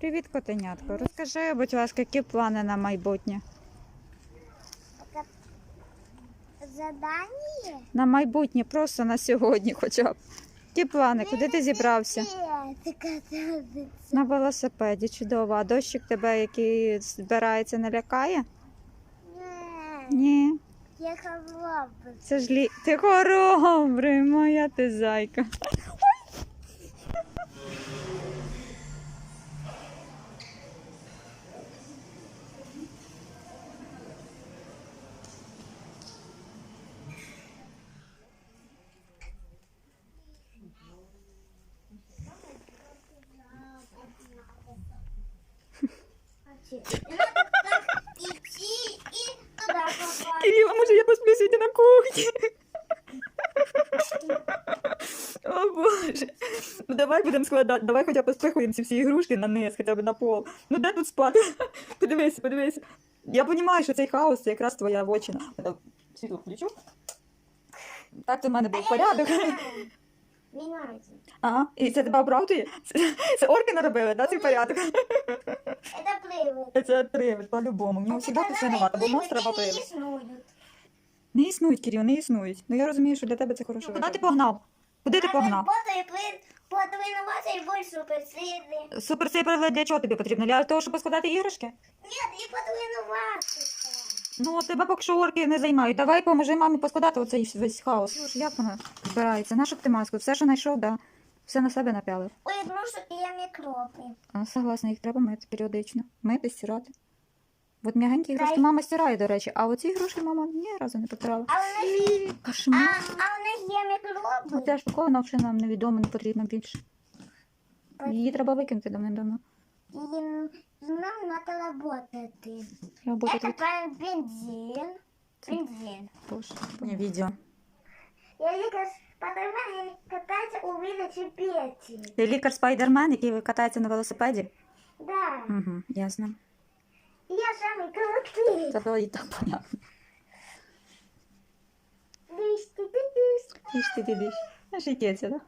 Привіт, котенятко. Розкажи, будь ласка, які плани на майбутнє? Задание? На майбутнє, просто на сьогодні хоча б. Які плани? Куди ти зібрався? На велосипеді, чудово. А дощик тебе, який збирається, не лякає? Ні. я холодный. Це ж лі... Ти хоробрий, моя ти зайка. И туда може я посплю сьогодні на кухні? О Боже. Ну давай будемо складати, давай хоча б поспихуємо ці всі ігрушки на низ, хоча б на пол. Ну де тут спати? Подивися, подивися. Я розумію, що цей хаос це якраз твоя вочина. Світло включу. Так, то в мене був порядок. Ага, і це тебе оправдує? Це, це орки наробили, да, цей порядок? Это плывет. Це привид, по-любому. Мені завжди тут винувата, бо монстра не привид. рисуют. Не існують, Кирил, не існують. Ну я розумію, що для тебе це хороше. Куди ти погнав? Куди ти погнав? Работает, плывет, подвинуваться и больше суперсильный. Супер цей привид для чого тобі потрібно? Для того, щоб поскладати іграшки? Нет, не подвинуваться. Ну, от тебе поки що орки не займають. Давай поможи мамі поскладати оцей весь хаос. Слушай, як вона збирається? Нашу б ти маску? Все, що знайшов, да. Все на себе напялив. Ой, игрушек я микробы. А, согласна, їх треба мити періодично. Мити, стирати. От м'ягенькі іграшки Дай. мама стирає, до речі, а оці ігрушки мама ні разу не потирала. А у них, а, а у них є Ну, микроби. ця штуковина вже нам невідомо, не потрібно більше. Її треба викинути давним-давно. Им нам надо работать. Роботи Это прям бензин. Бензин. теж. Ні, відео. Я ликар Спайдермен катается у Виллача Пети. Ти лікар Спайдермен, який катається на велосипеді? Да. Угу, ясно. Я самый крутый. Це було і так понятно. Дыш, ты, ты, дыш. Ти ж ти диш. Аж і кеця, да?